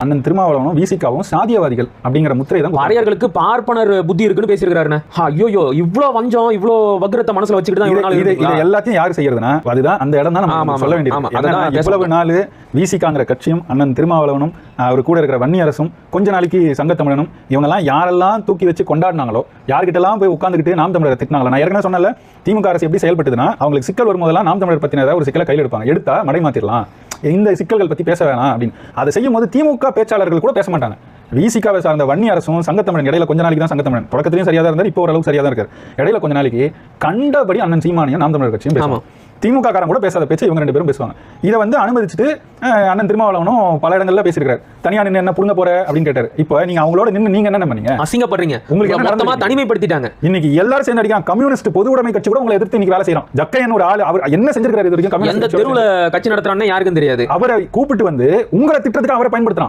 அண்ணன் திருமாவளவனும் விசிகாவும் சாதியவாதிகள் அப்படிங்கிற முத்திரை தான் குத்துறாங்க. அரையர்களுக்கு பார்ப்பனர் புத்தி இருக்குன்னு பேசியிருக்காருண்ணே ஐயோ இவ்ளோ வஞ்சம் இவ்ளோ வக்ரத்தை மனசுல வச்சுக்கிட்டு தான் இது- இது? எல்லாத்தையும் யார் செய்யறதுன்னா அதுதான் அந்த இடம் தான் நம்ம சொல்ல வேண்டியது இவ்வளவு நாள் விசிகாங்கிற கட்சியும் அண்ணன் திருமாவளவனும் அவர் கூட இருக்கிற வன்னி அரசும் கொஞ்ச நாளைக்கு சங்கத்தமிழனும் இவங்கெல்லாம் யாரெல்லாம் தூக்கி வச்சு கொண்டாடினாங்களோ யார்கிட்டலாம் போய் உட்காந்துக்கிட்டு நாம் தமிழரை திட்டினாங்களோ நான் ஏற்கனவே சொன்னல திமுக அரசு எப்படி செயல்பட்டதுன்னா அவங்களுக்கு சிக்கல் வரும்போதெல்லாம் நாம் தமிழர் பத்தின ஏதாவது ஒரு சிக்கலை கையில் எடுப்பாங்க எடுத்தா மடை மாத்திரலாம் இந்த சிக்கல்கள் பற்றி பேச வேணாம் அப்படின்னு. அதை செய்யும் போது திமுக பேச்சாளர்கள் கூட பேச மாட்டாங்க. விசிகாவை சார்ந்த வன்னி அரசும் சங்கத்தமிழன் இடையில கொஞ்ச நாளைக்கு தான் சங்கத்தமிழன். தொடக்கத்திலையும் சரியாக தான் இருந்தார் இப்போ ஓரளவுக்கு சரியாக தான் இருக்காரு. இடையில கொஞ்ச நாளைக்கு கண்டபடி அண்ணன் சீமானியும் நாம் தமிழர் கட்சியும் பேசுவோம் திமுக காரன் கூட பேசாத பேச்சு இவங்க ரெண்டு பேரும் பேசுவாங்க. இதை வந்து அனுமதிச்சுட்டு அண்ணன் திருமாவளவனும் பல இடங்கள்ல பேசியிருக்காரு தனியா நின்று என்ன புடுங்க போற அப்படின்னு கேட்டாரு. இப்போ நீங்க அவங்களோட நின்று நீங்க என்ன பண்ணீங்க அசிங்கப்படுறீங்க. உங்களுக்கு மொத்தமா? தனிமைப்படுத்திட்டாங்க. இன்னைக்கு எல்லாரும் சேர்ந்து அடிக்காங்க கம்யூனிஸ்ட் பொது உடைமை கட்சி கூட உங்களை எதிர்த்து இன்னைக்கு வேலை செய்யறோம். ஜக்கையன் ஒரு ஆள். அவர் என்ன செஞ்சிருக்காரு இது வரைக்கும் கம்யூனிஸ்ட் தெருவுல கட்சி நடத்துறான்னு யாருக்கும் தெரியாது. அவரை கூப்பிட்டு வந்து உங்களை திட்டத்துக்கு அவரை பயன்படுத்துறான்.